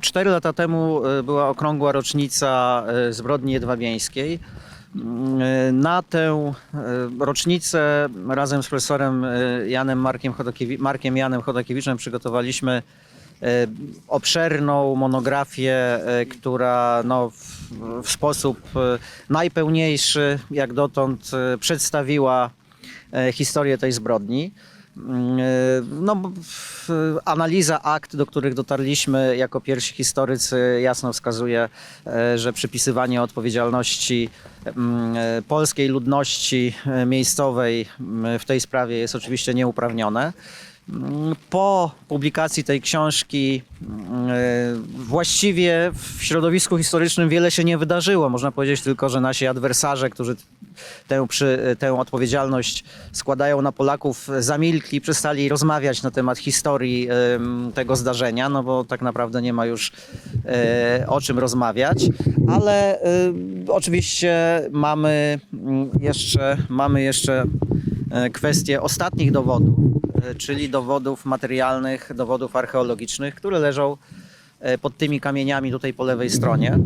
Cztery lata temu e, była okrągła rocznica e, zbrodni jedwabieńskiej. Mm, e, Na tę rocznicę razem z profesorem Janem Markiem, Markiem Janem Chodakiewiczem przygotowaliśmy obszerną monografię, która no, w, w sposób najpełniejszy jak dotąd przedstawiła historię tej zbrodni. Mm, e, No, analiza akt, do których dotarliśmy jako pierwsi historycy, jasno wskazuje, e, że przypisywanie odpowiedzialności mm, e, polskiej ludności miejscowej mm, w tej sprawie jest oczywiście nieuprawnione. Po publikacji tej książki właściwie w środowisku historycznym wiele się nie wydarzyło. Można powiedzieć tylko, że nasi adwersarze, którzy tę, przy, tę odpowiedzialność składają na Polaków, zamilkli, przestali rozmawiać na temat historii tego zdarzenia, no bo tak naprawdę nie ma już e, o czym rozmawiać. Ale e, oczywiście mamy mm, jeszcze, mamy jeszcze e, kwestię ostatnich dowodów, e, czyli dowodów materialnych, dowodów archeologicznych, które leżą e, pod tymi kamieniami tutaj po lewej stronie.